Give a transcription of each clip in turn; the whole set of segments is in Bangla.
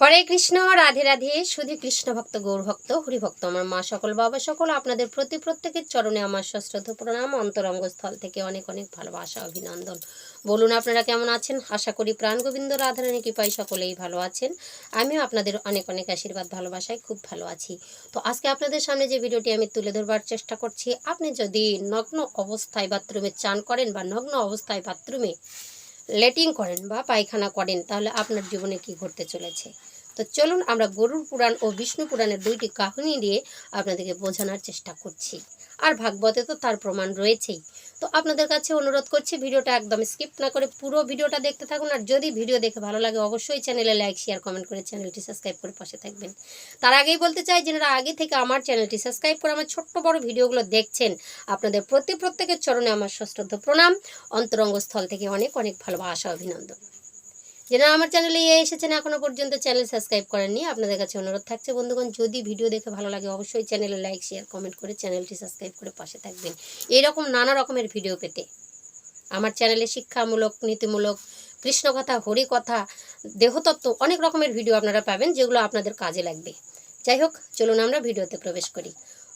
হরে কৃষ্ণ, রাধে রাধে, শুধু কৃষ্ণ ভক্ত, গৌর ভক্ত হরি ভক্ত আমার মা সকল, বাবা সকল, আপনাদের প্রতি প্রত্যেকের চরণে আমার সশ্রদ্ধ প্রণাম অন্তরঙ্গ স্থল থেকে অনেক অনেক ভালোবাসা, অভিনন্দন। বলুন আপনারা কেমন আছেন? আশা করি প্রাণ গোবিন্দ রাধারানী কৃপায় সকলেই ভালো আছেন। আমিও আপনাদের অনেক অনেক আশীর্বাদ, ভালোবাসায় খুব ভালো আছি। তো আজকে আপনাদের সামনে যে ভিডিওটি আমি তুলে ধরবার চেষ্টা করছি, আপনি যদি নগ্ন অবস্থায় বাথরুমে চান করেন বা নগ্ন অবস্থায় বাথরুমে লেটিং করেন বা পায়খানা করেন তাহলে আপনার জীবনে কি ঘটতে চলেছে? তো চলুন আমরা গরুর পুরাণ ও বিষ্ণু পুরাণের দুইটি কাহিনী নিয়ে আপনাদেরকে বোঝানোর চেষ্টা করছি। আর ভাগবতে তো তার প্রমাণ রয়েছেই। তো আপনাদের কাছে অনুরোধ করছি, ভিডিওটা একদম স্কিপ না করে পুরো ভিডিওটা দেখতে থাকুন। আর যদি ভিডিও দেখে ভালো লাগে, অবশ্যই চ্যানেলে লাইক, শেয়ার, কমেন্ট করে চ্যানেলটি সাবস্ক্রাইব করে পাশে থাকবেন। তার আগেই বলতে চাই, যারা আগে থেকে আমার চ্যানেলটি সাবস্ক্রাইব করে আমার ছোট্ট বড় ভিডিওগুলো দেখছেন, আপনাদের প্রতি প্রত্যেকের চরণে আমার সশ্রদ্ধ প্রণাম। অন্তরঙ্গ স্থল থেকে অনেক অনেক ভালোবাসা, অভিনন্দন। যারা আমার চ্যানেলে এসেছেন এখনও পর্যন্ত চ্যানেল সাবস্ক্রাইব করেননি, আপনাদের কাছে অনুরোধ থাকছে বন্ধুগণ, যদি ভিডিও দেখে ভালো লাগে অবশ্যই চ্যানেলে লাইক শেয়ার কমেন্ট করে চ্যানেলটি সাবস্ক্রাইব করে পাশে থাকবেন। এরকম নানা রকমের ভিডিও পেতে। আমার চ্যানেলে শিক্ষামূলক, নীতিমূলক, কৃষ্ণকথা, হরিকথা, দেহতত্ত্ব অনেক রকমের ভিডিও আপনারা পাবেন, যেগুলো আপনাদের কাজে লাগবে। যাই হোক, চলুন আমরা ভিডিওতে প্রবেশ করি।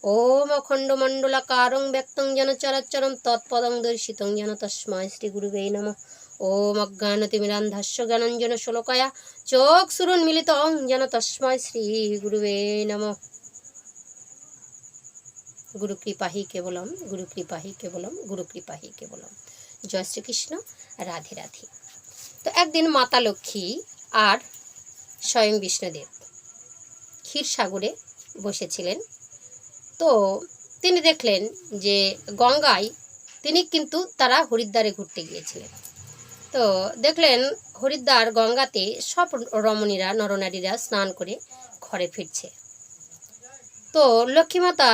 ওম অখণ্ড মণ্ডলাকারং ব্যক্তং যেন চরাচরম তৎপদং দর্শিতং যেন তস্ময় শ্রী গুরুবে নমঃ। ওম অজ্ঞানতিমিরান্ধাস্য জ্ঞানঞ্জন শ্লোকয়া। চোখ সুরন মিলিত অং যেন তস্ময় শ্রী গুরুবে নম। গুরু কৃপাহি কেবলম, গুরু কৃপাহি কেবলম, গুরু কৃপাহি কেবলম। জয় শ্রীকৃষ্ণ, রাধে রাধে। তো একদিন মাতা লক্ষ্মী আর স্বয়ং বিষ্ণুদেব ক্ষীরসাগরে বসেছিলেন। তো তিনি দেখলেন যে গঙ্গায় তিনি কিন্তু তারা হরিদ্বারে ঘুরতে গিয়েছিলেন। তো দেখলেন হরিদ্বার, গঙ্গাতে সব রমণীরা, নরনারীরা স্নান করে ঘরে ফিরছে। তো লক্ষ্মীমাতা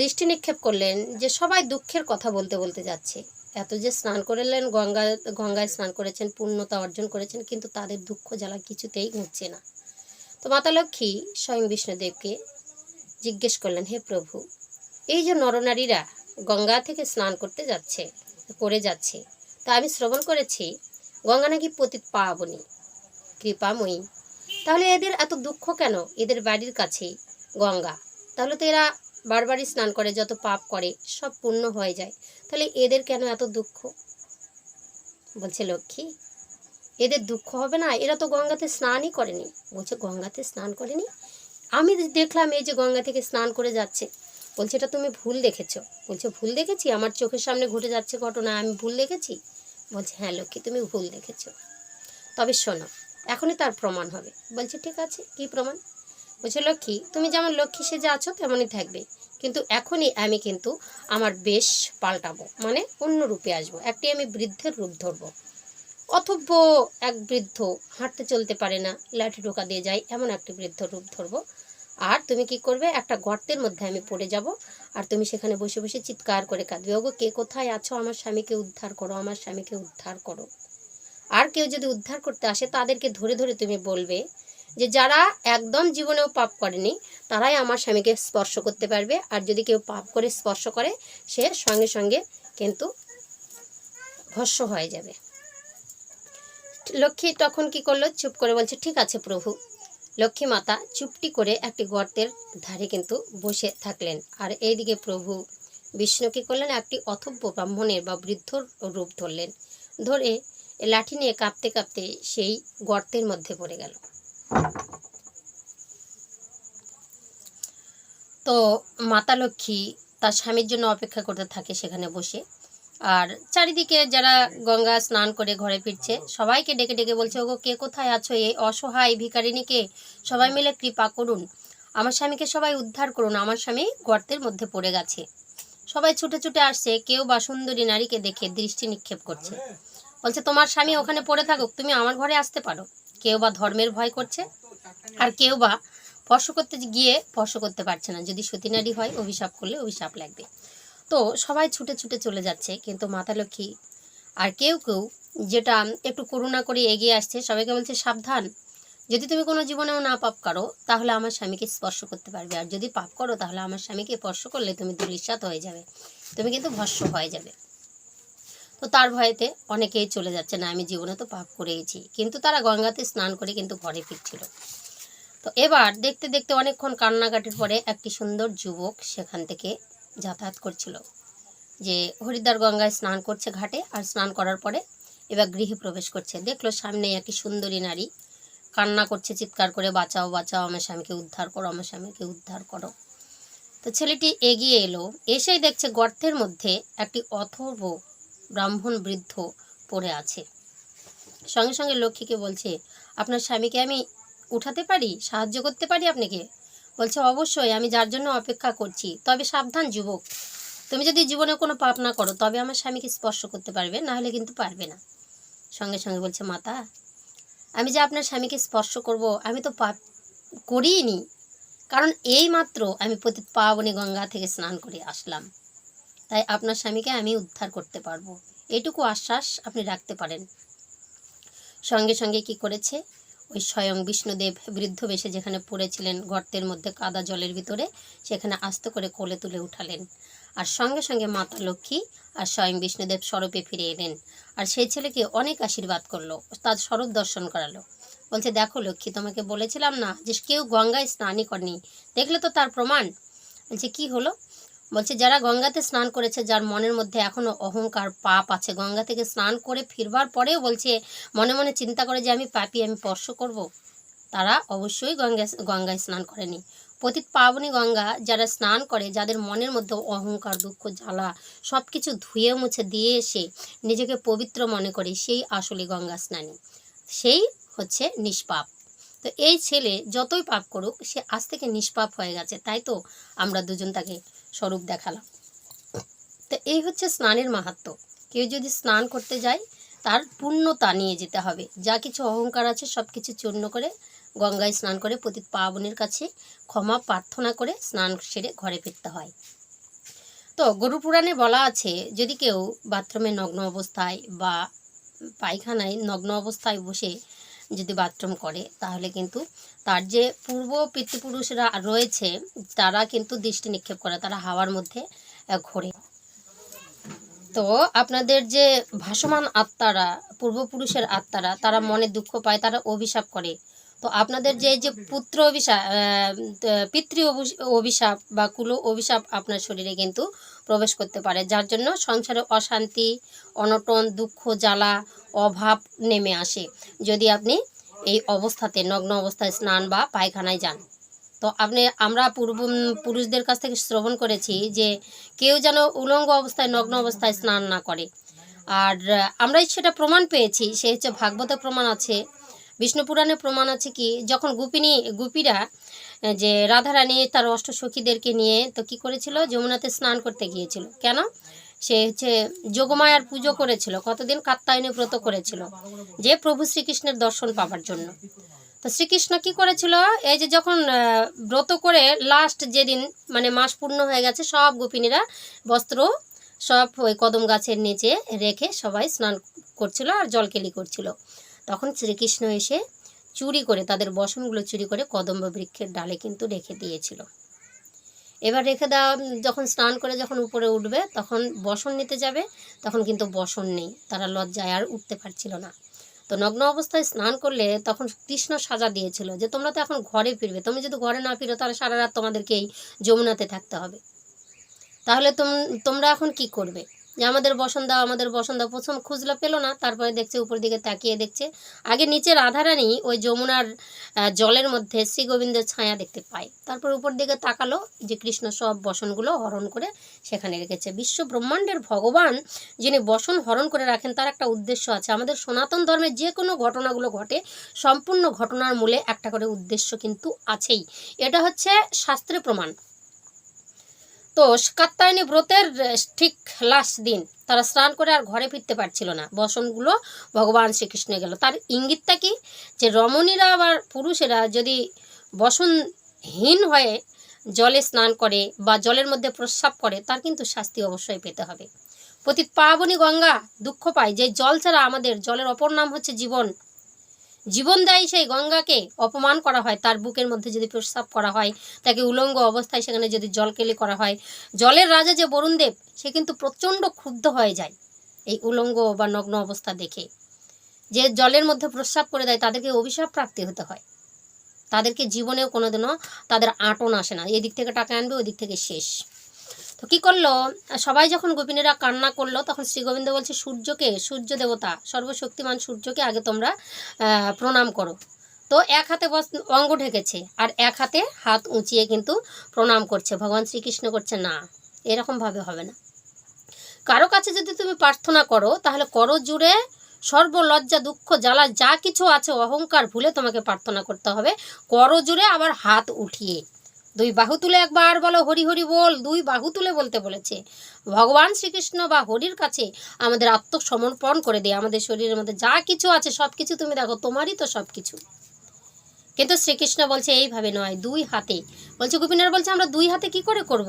দৃষ্টি নিক্ষেপ করলেন যে সবাই দুঃখের কথা বলতে বলতে যাচ্ছে। এত যে স্নান করলেন, গঙ্গা, গঙ্গায় স্নান করেছেন, পূর্ণতা অর্জন করেছেন, কিন্তু তাদের দুঃখ জ্বালা কিছুতেই ঘুরছে না। তো মাতা লক্ষ্মী স্বয়ং বিষ্ণুদেবকে জিজ্ঞেস করলেন, হে প্রভু, এই যে নরনারীরা গঙ্গা থেকে স্নান করতে যাচ্ছে, করে যাচ্ছে, তা আমি শ্রবণ করেছি গঙ্গা নাকি পতিত পাবনি কৃপাময়ী তাহলে এদের এত দুঃখ কেন? এদের বাড়ির কাছেই গঙ্গা। তাহলে তো এরা বারবারই স্নান করে, যত পাপ করে, সব পূর্ণ হয়ে যায়। তাহলে এদের কেন এত দুঃখ? বলছে লক্ষ্মী, এদের দুঃখ হবে না? এরা তো গঙ্গাতে স্নানই করেনি। বলছে, গঙ্গাতে স্নান করেনি? আমি দেখলাম এই যে গঙ্গা থেকে স্নান করে যাচ্ছে। বলছে, এটা তুমি ভুল দেখেছ। বলছে, ভুল দেখেছি? আমার চোখের সামনে ঘটে যাচ্ছে ঘটনা, আমি ভুল দেখেছি? বলছে হ্যাঁ লক্ষ্মী, তুমি ভুল দেখেছ। তবে শোনো, এখনই তার প্রমাণ হবে। বলছে, ঠিক আছে, কি প্রমাণ? বলছে, লক্ষ্মী, তুমি যেমন লক্ষ্মী সেজে আছো, তেমনই থাকবে। কিন্তু এখনই আমি কিন্তু আমার বেশ পাল্টাবো মানে অন্য রূপে আসব। একটি আমি বৃদ্ধের রূপ ধরবো। অথব্য এক বৃদ্ধ হাঁটতে চলতে পারে না, লাঠি ঢোকা দিয়ে যায়, এমন একটি বৃদ্ধ রূপ ধরবো। আর তুমি কি করবে? একটা গর্তের মধ্যে আমি পড়ে যাব। আর তুমি সেখানে বসে বসে চিৎকার করে কাঁদবে। ওগো, কে কোথায় আছো? আমার স্বামীকে উদ্ধার করো, আমার স্বামীকে উদ্ধার করো। আর কেউ যদি উদ্ধার করতে আসে, তাদেরকে ধরে ধরে তুমি বলবে যে, যারা একদম জীবনেও পাপ করেনি, তারাই আমার স্বামীকে স্পর্শ করতে পারবে। আর যদি কেউ পাপ করে, স্পর্শ করে, সে সঙ্গে সঙ্গে কিন্তু ভস্য হয়ে যাবে। লক্ষ্মী তখন কি করল? চুপ করে বলছে, ঠিক আছে প্রভু। লক্ষ্মী মাতা চুপটি করে একটি গর্তের ধারে কিন্তু বসে থাকলেন। আর এইদিকে প্রভু বিষ্ণু কি করলেন একটি অথব্য ব্রাহ্মণের বা বৃদ্ধর রূপ ধরলেন। ধরে লাঠি নিয়ে কাঁপতে কাঁপতে সেই গর্তের মধ্যে পড়ে গেল। তো মাতা লক্ষ্মী তার স্বামীর জন্য অপেক্ষা করতে থাকে সেখানে বসে। আর চারিদিকে যারা গঙ্গা স্নান করে ঘরে ফিরছে, সবাইকে ডেকে ডেকে বলছে, ওগো, কে কোথায় আছো? এই অসহায় ভিকারিনীকে সবাই মিলে কৃপা করুন। আমার স্বামীকে সবাই উদ্ধার করুন। আমার স্বামী গর্তের মধ্যে পড়ে গেছে। সবাই ছুটে ছুটে আসছে। কেউ বা সুন্দরী নারীকে দেখে দৃষ্টি নিক্ষেপ করছে। বলছে, তোমার স্বামী ওখানে পড়ে থাকুক। তুমি আমার ঘরে আসতে পারো। কেউ বা ধর্মের ভয় করছে, আর কেউ বা স্পর্শ করতে গিয়ে স্পর্শ করতে পারছে না। যদি সতী নারী হয়, অভিশাপ করলে অভিশাপ লাগবে। তো সবাই ছুটে ছুটে চলে যাচ্ছে, কিন্তু মাতা লক্ষ্মী আর কেউ কেউ যেটা একটু করুণা করে এগিয়ে আসছে, সবাইকে বলছে সাবধান। যদি তুমি কোনো জীবনেও না পাপ করো, তাহলে আমার স্বামীকে স্পর্শ করতে পারবে। আর যদি পাপ করো, তাহলে আমার স্বামীকে স্পর্শ করলে তুমি দুরিশ্বাত হয়ে যাবে। তুমি কিন্তু ভস্য হয়ে যাবে। তো তার ভয়েতে অনেকেই চলে যাচ্ছে, না, আমি জীবনে তো পাপ করেইছি। কিন্তু তারা গঙ্গাতে স্নান করে কিন্তু ঘরে ফিরছিল। তো এবার দেখতে দেখতে অনেকক্ষণ কান্নাকাটির পরে একটি সুন্দর যুবক সেখান থেকে যাতায়াত করছিল। যে হরিদ্বার গঙ্গায় স্নান করছে ঘাটে আর স্নান করার পরে এবার গৃহে প্রবেশ করছে। দেখল সামনে একটি সুন্দরী নারী কান্না করছে, চিৎকার করে, বাঁচাও বাঁচাও আমার স্বামীকে উদ্ধার করো, আমার স্বামীকে উদ্ধার করো। তো ছেলেটি এগিয়ে এলো, এসেই দেখছে গর্তের মধ্যে একটি অথর্ব ব্রাহ্মণ বৃদ্ধ পড়ে আছে। সঙ্গে সঙ্গে লক্ষ্মীকে বলছে, আপনার স্বামীকে আমি উঠাতে পারি? সাহায্য করতে পারি আপনাকে? বলছে, অবশ্যই, আমি যার জন্য অপেক্ষা করছি। তবে সাবধান, যুবক। তুমি যদি জীবনে কোনো পাপ না করো, তবে আমার স্বামীকে স্পর্শ করতে পারবে, না হলে কিন্তু পারবে না। সঙ্গে সঙ্গে বলছে, মাতা, আমি যে আপনার স্বামীকে স্পর্শ করব, আমি তো পাপ করিনি কারণ এই মাত্র আমি প্রতি পাবনী গঙ্গা থেকে স্নান করে আসলাম। তাই আপনার স্বামীকে আমি উদ্ধার করতে পারব। এটুকু আশ্বাস আপনি রাখতে পারেন। সঙ্গে সঙ্গে কি করেছে? ওই স্বয়ং বিষ্ণুদেব বৃদ্ধ বেশে যেখানে পড়েছিলেন গর্তের মধ্যে কাদা জলের ভিতরে, সেখানে আস্ত করে কোলে তুলে উঠালেন। আর সঙ্গে সঙ্গে মাতা লক্ষ্মী আর স্বয়ং বিষ্ণুদেব স্বরূপে ফিরে এলেন। আর সেই ছেলেকে অনেক আশীর্বাদ করল, তার স্বরূপ দর্শন করালো। বলছে, দেখো লক্ষ্মী, তোমাকে বলেছিলাম না যে কেউ গঙ্গায় স্নানই করেনি। দেখলে তো তার প্রমাণ? বলছে, কি হলো? বলছে, যারা গঙ্গাতে স্নান করেছে, যার মনের মধ্যে এখনও অহংকার, পাপ আছে, গঙ্গা থেকে স্নান করে ফিরবার পরেও বলছে, মনে মনে চিন্তা করে যে আমি পাপি, আমি স্পর্শ করব। তারা অবশ্যই গঙ্গা, গঙ্গায় স্নান করেনি। পতিত পাবনী গঙ্গা যারা স্নান করে, যাদের মনের মধ্যে অহংকার, দুঃখ, জ্বালা সব কিছু ধুয়ে মুছে দিয়ে এসে নিজেকে পবিত্র মনে করে, সেই আসলে গঙ্গা স্নানী। সেই হচ্ছে নিষ্পাপ। তো এই ছেলে যতই পাপ করুক, সে আজ থেকে নিষ্পাপ হয়ে গেছে, তাই তো? আমরা দুজন তাকে স্বরূপ দেখালাম। তো এই হচ্ছে স্নানের মাহাত্ম। কেউ যদি স্নান করতে যায়, তার পূর্ণতা নিয়ে যেতে হবে। যা কিছু অহংকার আছে সব কিছু চূর্ণ করে গঙ্গায় স্নান করে প্রতি পাবনের কাছে ক্ষমা প্রার্থনা করে স্নান সেরে ঘরে ফিরতে হয়। তো গরু পুরাণে বলা আছে, যদি কেউ বাথরুমে নগ্ন অবস্থায় বা পায়খানায় নগ্ন অবস্থায় বসে যদি বাথরুম করে, তাহলে কিন্তু তার যে পূর্ব পিতৃপুরুষরা রয়েছে, তারা কিন্তু দৃষ্টি নিক্ষেপ করে, তারা হাওয়ার মধ্যে ঘোরে। তো আপনাদের যে ভাসমান আত্মারা, পূর্বপুরুষের আত্মারা, তারা মনে দুঃখ পায়, তারা অভিশাপ করে। তো আপনাদের যে যে পুত্র অভিশাপ পিতৃ অভি- অভিশাপ বা কুলো অভিশাপ আপনার শরীরে কিন্তু প্রবেশ করতে পারে, যার জন্য সংসারে অশান্তি, অনটন, দুঃখ, জ্বালা, অভাব নেমে আসে। যদি আপনি এই অবস্থাতে, নগ্ন অবস্থায় স্নান বা পায়খানায় যান, তো আপনি, আমরা পূর্ব, পুরুষদের কাছ থেকে শ্রবণ করেছি যে কেউ যেন উলঙ্গ অবস্থায়, নগ্ন অবস্থায় স্নান না করে। আর আমরাই সেটা প্রমাণ পেয়েছি, সে হচ্ছে ভাগবত প্রমাণ আছে। বিষ্ণু পুরাণে প্রমাণ আছে কি? যখন গোপিনী, গোপীরা যে রাধারানী তার অষ্ট সখীদেরকে নিয়ে তো কি করেছিল? যমুনাতে স্নান করতে গিয়েছিল। কেন? সে হচ্ছে যোগমায়ার পুজো করেছিল, কতদিন? কাত্তায়নী ব্রত করেছিল, যে প্রভু শ্রীকৃষ্ণের দর্শন পাবার জন্য। তো শ্রীকৃষ্ণ কি করেছিল? এই যে যখন ব্রত করে লাস্ট যেদিন মানে মাস পূর্ণ হয়ে গেছে, সব গোপিনীরা বস্ত্র, সব ওই কদম গাছের নিচে রেখে সবাই স্নান করছিল আর জলকেলি করছিল। তখন শ্রীকৃষ্ণ এসে চুরি করে, তাদের বসনগুলো চুরি করে কদম্ব বৃক্ষের ডালে কিন্তু রেখে দিয়েছিল। এবার রেখে দেওয়া, যখন স্নান করে যখন উপরে উঠবে, তখন বসন নিতে যাবে, তখন কিন্তু বসন নেই, তারা লজ্জায় আর উঠতে পারছিল না। তো নগ্ন অবস্থায় স্নান করলে তখন কৃষ্ণ সাজা দিয়েছিল যে, তোমরা তো এখন ঘরে ফিরবে, তুমি যদি ঘরে না ফিরো, তাহলে সারা রাত তোমাদেরকে এই যমুনাতে থাকতে হবে। তাহলে তোম, তোমরা এখন কি করবে? যে আমাদের বসন দাও আমাদের বসন দাও প্রথম খুঁজলা পেল না, তারপরে দেখছে উপর দিকে তাকিয়ে দেখছে। আগে নিচে রাধারানী ওই যমুনার জলের মধ্যে শ্রীগোবিন্দের ছায়া দেখতে পায়। তারপর উপর দিকে তাকালো যে কৃষ্ণ সব বসনগুলো হরণ করে সেখানে রেখেছে। বিশ্ব ব্রহ্মাণ্ডের ভগবান যিনি বসন হরণ করে রাখেন, তার একটা উদ্দেশ্য আছে। আমাদের সনাতন ধর্মের যে কোনো ঘটনাগুলো ঘটে, সম্পূর্ণ ঘটনার মূলে একটা করে উদ্দেশ্য কিন্তু আছেই। এটা হচ্ছে শাস্ত্রে প্রমাণ। তো কাত্তায়নী ব্রতের ঠিক লাস্ট দিন তারা স্নান করে আর ঘরে ফিরতে পারছিল না। বসনগুলো ভগবান শ্রীকৃষ্ণ গেল। তার ইঙ্গিতটা কি? যে রমণীরা আবার পুরুষেরা যদি বসনহীন হয়ে জলে স্নান করে বা জলের মধ্যে প্রস্রাব করে, তার কিন্তু শাস্তি অবশ্যই পেতে হবে। প্রতি পাবনী গঙ্গা দুঃখ পায় যে জল ছাড়া আমাদের জলের অপর নাম হচ্ছে জীবন। জীবনদায়ী সেই গঙ্গাকে অপমান করা হয়, তার বুকের মধ্যে যদি প্রস্রাব করা হয়, তাকে উলঙ্গ অবস্থায় সেখানে যদি জলকেলি করা হয়, জলের রাজা যে বরুণদেব, সে কিন্তু প্রচণ্ড ক্ষুব্ধ হয়ে যায় এই উলঙ্গ বা নগ্ন অবস্থা দেখে। যে জলের মধ্যে প্রস্রাব করে দেয়, তাদেরকে অভিশাপ প্রাপ্তি হতে হয়। তাদেরকে জীবনেও কোনোদিনও তাদের আটন আসে না। এদিক থেকে টাকা আনবে ওই দিক থেকে শেষ। তো কী করল? সবাই যখন গোপিনীরা কান্না করল, তখন শ্রীগোবিন্দ বলছে, সূর্যকে, সূর্য দেবতা, সর্বশক্তিমান সূর্যকে আগে তোমরা প্রণাম করো। তো এক হাতে বস, অঙ্গ ঢেকেছে, আর এক হাতে হাত উঁচিয়ে কিন্তু প্রণাম করছে। ভগবান শ্রীকৃষ্ণ করছে, না এরকমভাবে হবে না। কারও কাছে যদি তুমি প্রার্থনা করো, তাহলে করো জুড়ে সর্বলজ্জা, দুঃখ, জ্বালা, যা কিছু আছে, অহংকার ভুলে তোমাকে প্রার্থনা করতে হবে। করো জুড়ে আবার হাত উঠিয়ে। দুই বাহু তুলে একবার বলো, হরি হরি বল। দুই বাহু তুলে বলতে বলেছে। ভগবান শ্রীকৃষ্ণ বা হরির কাছে আমাদের আত্মসমর্পণ করে দিয়ে আমাদের শরীরের মধ্যে যা কিছু আছে সব কিছু তুমি দেখো, তোমারই তো সব কিছু কিন্তু শ্রীকৃষ্ণ বলছে, এইভাবে নয়, দুই হাতে। বলছে গোপীনার বলছে, আমরা দুই হাতে কি করে করব।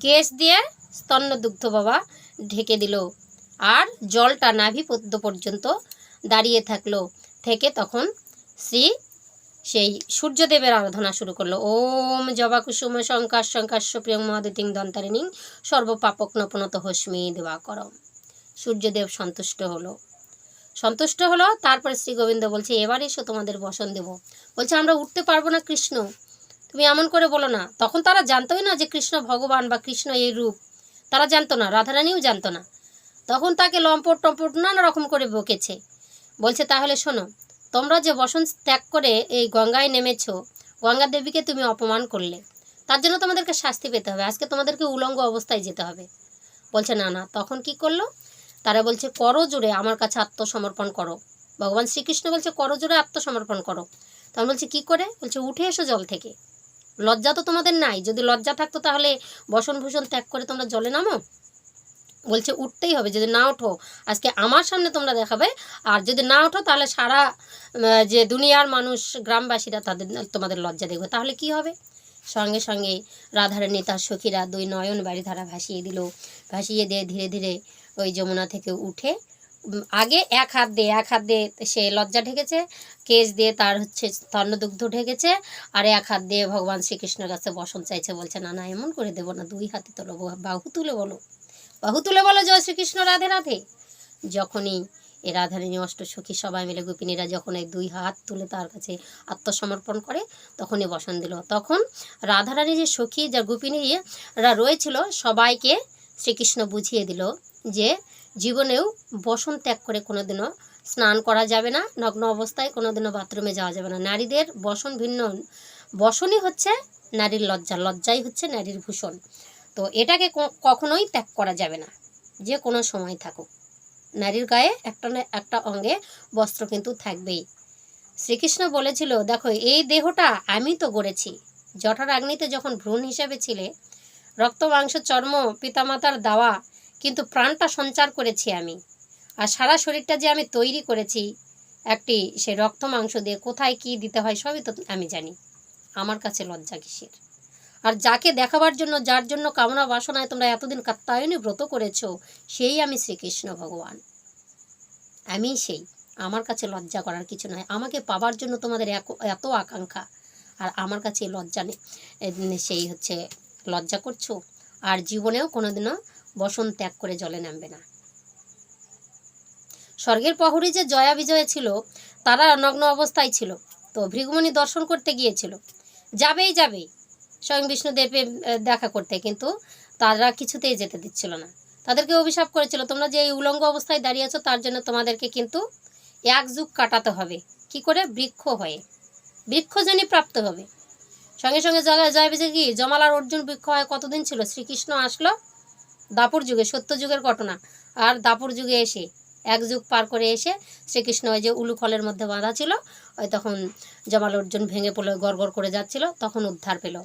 কেশ দিয়ে স্তন্য দুগ্ধ বাবা ঢেকে দিল আর জলটা নাভি পদ্ম পর্যন্ত দাঁড়িয়ে থাকল। থেকে তখন শ্রী সেই সূর্যদেবের আরাধনা শুরু করল। ওম জবা কুসুম শঙ্কার শঙ্কাশ্য প্রিয়ং মহাদিতিং দন্তারিণী সর্বপাপক নপনত হস্মি দেওয়া করম সূর্যদেব সন্তুষ্ট হলো। সন্তুষ্ট হলো, তারপরে শ্রী গোবিন্দ বলছে, এবার এসো তোমাদের বসন দেব। বলছে, আমরা উঠতে পারব না কৃষ্ণ। তুমি এমন করে বলো না। তখন তারা জানতোই না যে কৃষ্ণ ভগবান বা কৃষ্ণ এই রূপ। তারা জানতো না, রাধারানীও জানতো না। তখন তাকে লম্পট টম্পট নানা রকম করে বকেছে। বলছে, তাহলে শোনো তোমরা যে বসন ত্যাগ করে এই গঙ্গায় নেমেছ, গঙ্গা দেবীকে তুমি অপমান করলে। তার জন্য তোমাদেরকে শাস্তি পেতে হবে। আজকে তোমাদেরকে উলঙ্গ অবস্থায় যেতে হবে। বলছে, না না। তখন কি করল? তারা বলছে, করো জুড়ে আমার কাছে আত্মসমর্পণ করো। ভগবান শ্রীকৃষ্ণ বলছে, করো জুড়ে আত্মসমর্পণ করো। তখন বলছে, কি করে? বলছে, উঠে এসো জল থেকে। লজ্জা তো তোমাদের নাই। যদি লজ্জা থাকতো তাহলে বসন ভূষণ ত্যাগ করে তোমরা জলে নামো? বলছে, উঠতেই হবে, যদি না ওঠো, আজকে আমার সামনে তোমরা দেখাবে, আর যদি না ওঠো, তাহলে সারা যে দুনিয়ার মানুষ, গ্রামবাসীরা তাদের, তোমাদের লজ্জা দেখবে। তাহলে কি হবে? সঙ্গে সঙ্গে রাধারানী তার সখীরা দুই নয়ন বাড়ি ধারা ভাসিয়ে দিল। ভাসিয়ে দিয়ে ধীরে ধীরে ওই যমুনা থেকে উঠে আগে এক হাত দিয়ে, এক হাত দিয়ে সে লজ্জা ঢেকেছে, কেশ দিয়ে তার হচ্ছে স্তন্নদুগ্ধ ঢেকেছে, আর এক হাত দিয়ে ভগবান শ্রীকৃষ্ণের কাছে বসন চাইছে, বলছে, না না, এমন করে দেবো না, দুই হাতে তোলো, বাহু তুলে বলো। বাহু তুলে বলো জয় শ্রীকৃষ্ণ, রাধে রাধে। যখনই এ রাধারানী অষ্টসখী সবাই মিলে গোপিনীরা যখন এই দুই হাত তুলে তার কাছে আত্মসমর্পণ করে, তখনই বসন দিল। তখন রাধারানী যে সখী, যা গোপিনীরা রয়েছিল, সবাইকে শ্রীকৃষ্ণ বুঝিয়ে দিল যে জীবনেও বসন ত্যাগ করে কোনোদিনও স্নান করা যাবে না, নগ্ন অবস্থায় কোনোদিনও বাথরুমে যাওয়া যাবে না। নারীদের বসন ভিন্ন, বসনই হচ্ছে নারীর লজ্জা, লজ্জাই হচ্ছে নারীর ভূষণ। তো এটাকে কখনোই ত্যাগ করা যাবে না। যে কোনো সময় থাকুক। নারীর গায়ে একটা না একটা অঙ্গে বস্ত্র কিন্তু থাকবেই। শ্রীকৃষ্ণ বলেছিল, দেখো, এই দেহটা আমি তো গড়েছি। জঠার আগ্নিতে যখন ভ্রূণ হিসেবে ছিলে, রক্ত, মাংস, চর্ম, পিতামাতার দাওয়া, কিন্তু প্রাণটা সঞ্চার করেছি আমি। আর সারা শরীরটা যে আমি তৈরি করেছি, একটি সে রক্ত, মাংস দিয়ে কোথায় কি দিতে হয়, সবই তো আমি জানি। আমার কাছে লজ্জা কিসের? আর যাকে দেখাবার জন্য, যার জন্য কামনা বাসনায় তোমরা এতদিন কাত্তায়নী ব্রত করেছ, সেই আমি শ্রীকৃষ্ণ ভগবান। আমি সেই, আমার কাছে লজ্জা করার কিছু নয় আমাকে পাবার জন্য তোমাদের এত আকাঙ্ক্ষা, আর আমার কাছে লজ্জা নেই। সেই হচ্ছে, লজ্জা করছ, আর জীবনেও কোনোদিনও বসন ত্যাগ করে জলে নামবে না। স্বর্গের প্রহরী যে জয়া বিজয় ছিল, তারা নগ্ন অবস্থায় ছিল, তো ভৃগুমণি দর্শন করতে গিয়েছিল। যাবেই যাবেই স্বয়ং বিষ্ণুদেবে দেখা করতে, কিন্তু তারা কিছুতেই যেতে দিচ্ছিল না। তাদেরকে অভিশাপ করেছিল, তোমরা যে এই উলঙ্গ অবস্থায় দাঁড়িয়ে আছো, তার জন্য তোমাদেরকে কিন্তু এক যুগ কাটাতে হবে। কি করে? বৃক্ষ হয়ে। বৃক্ষজনই প্রাপ্ত হবে। সঙ্গে সঙ্গে জয় বিজয় কি জমাল আর অর্জুন বৃক্ষ হয় কতদিন ছিল? শ্রীকৃষ্ণ আসলো দাপুর যুগে, সত্য যুগের ঘটনা। আর দাপুর যুগে এসে, এক যুগ পার করে এসে শ্রীকৃষ্ণ ওই যে উলু ফলের মধ্যে বাঁধা ছিল, ওই তখন জমাল অর্জুন ভেঙে পড়ল গড় করে যাচ্ছিল, তখন উদ্ধার পেল।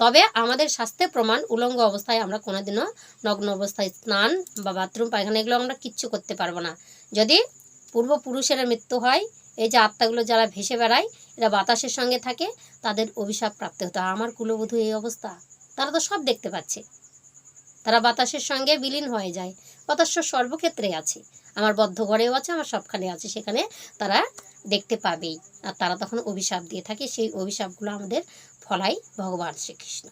তবে আমাদের স্বাস্থ্যে প্রমাণ উলঙ্গ অবস্থায় আমরা কোনোদিনও নগ্ন অবস্থায় স্নান বা বাথরুম, পায়খানা এগুলো আমরা কিচ্ছু করতে পারব না। যদি পূর্বপুরুষের মৃত্যু হয়, এই যে আত্মাগুলো যারা ভেসে বেড়ায়, এরা বাতাসের সঙ্গে থাকে, তাদের অভিশাপ প্রাপ্ত হতো আমার কুলবধূ এই অবস্থা, তারা তো সব দেখতে পাচ্ছে। তারা বাতাসের সঙ্গে বিলীন হয়ে যায়। বাতাস সর্বক্ষেত্রে আছে। আমার বদ্ধ ঘরেও আছে, আমার সবখানে আছে, সেখানে তারা দেখতে পাবেই। আর তারা তখন অভিশাপ দিয়ে থাকে, সেই অভিশাপগুলো আমাদের ফলাই ভগবান শ্রীকৃষ্ণ।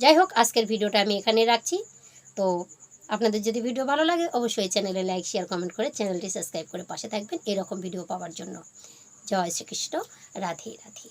যাই হোক আজকের ভিডিওটা আমি এখানে রাখছি। তো আপনাদের যদি ভিডিও ভালো লাগে, অবশ্যই চ্যানেলে লাইক, শেয়ার, কমেন্ট করে চ্যানেলটি সাবস্ক্রাইব করে পাশে থাকবেন। এরকম ভিডিও পাওয়ার জন্য। জয় শ্রীকৃষ্ণ। রাধে রাধে।